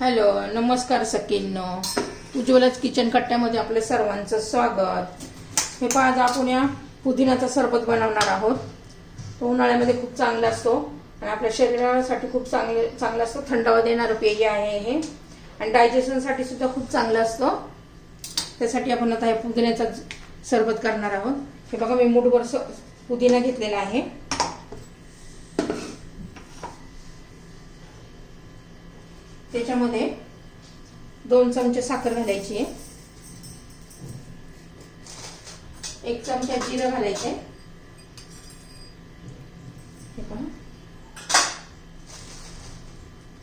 Hello नमस्कार सकींनो उज्ज्वलाच kitchen कट्ट्यामध्ये आपले सर्वांचं स्वागत. हे पहा आज आपण या पुदिन्याचा सरबत बनवणार आहोत. तो उन्हाळ्यामध्ये खूप चांगला असतो आणि आपल्या शरीरासाठी खूप चांगले चांगला असतो. थंडावा देणारं पेय आहे हे. आणि डायजेशनसाठी सुद्धा खूप चांगलं असतं. त्यासाठी आपण आता हे पुदिन्याचा सरबत करणार आहोत. हे बघा मी मूठभर स- पुदिना घेतलेला आहे. त्याच्यामध्ये दोन चमचे साखर घालायची आहे. एक चमचा जिरं घालायचे हे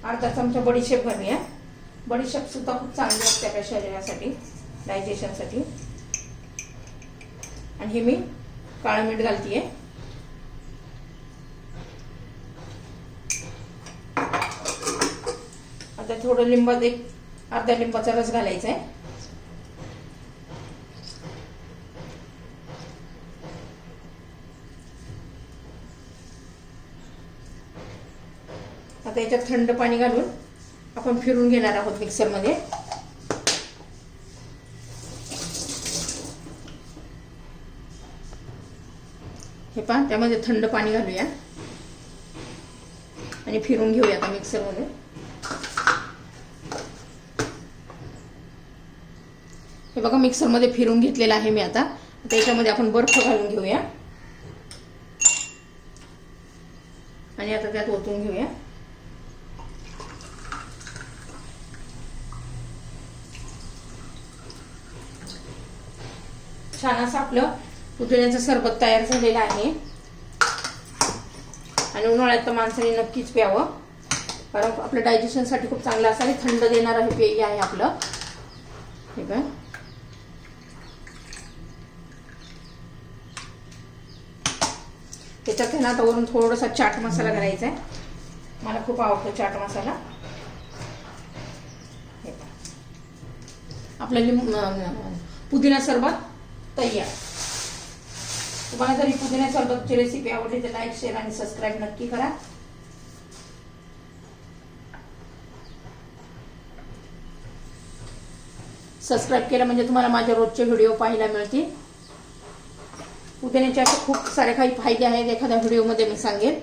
अर्धा चमचा बडीशेप घालूया बडीशेप सुद्धा खूप चांगली असते आपल्या शरीरासाठी डायजेशनसाठी आणि हे मी काळं मीठ घालतीये. आता थोडं लिंब एक अर्धा लिंबाचा रस घालायचा आहे आता याच्यात थंड पाणी घालून आपण फिरून घेणार आहोत मिक्सरमध्ये. हे पहा त्यामध्ये थंड पाणी घालूया. आणि फिरून घेऊया आता मिक्सरमध्ये. हे बघा मिक्सरमध्ये फिरून घेतलेलं आहे मी आता. त्याच्यामध्ये आपण बर्फ घालून घेऊया. आणि आता त्यात ओतून घेऊया. छान असं आपलं पुदिन्याचं सरबत तयार झालेलं आहे. आणि उन्हाळ्यात तर माणसाने नक्कीच प्यावं. कारण आपलं डायजेशनसाठी खूप चांगलं असं आणि थंड देणारं हे पेय आहे आपलं. हे आहे त्याच्यात आहे ना आता वरून थोडासा चाट मसाला घालायचा आहे. मला खूप आवडतो चाट मसाला. हे आपलं लिंब पुदिना सरबत तयार. तुम्हाला जर ही पुदिना सरबतची रेसिपी आवडली तर लाईक शेअर आणि सबस्क्राईब नक्की करा. सबस्क्राईब केलं म्हणजे तुम्हाला माझ्या रोजचे व्हिडिओ पाहायला मिळतील. पुदिन्याचे असे खूप सारे काही फायदे आहेत एखाद्या व्हिडिओमध्ये मी सांगेन.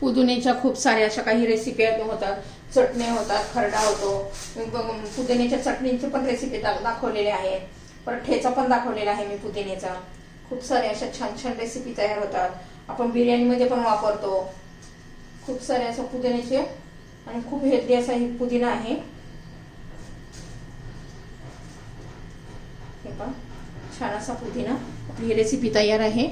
पुदिन्याच्या खूप साऱ्या अशा काही रेसिपी होतात चटण्या होतात खरडा होतो. पुदिन्याच्या चटणीचे पण रेसिपी दाखवलेले आहेत परत ठेचा पण दाखवलेला आहे मी पुदिन्याचा. खूप साऱ्या अशा छान छान रेसिपी तयार होतात. आपण बिर्याणीमध्ये पण वापरतो. खूप साऱ्या असं पुदिन्याचे आणि खूप हेल्दी असा ही पुदिना आहे. हे पहा छान असा पुदिना. आपली ही रेसिपी तयार आहे.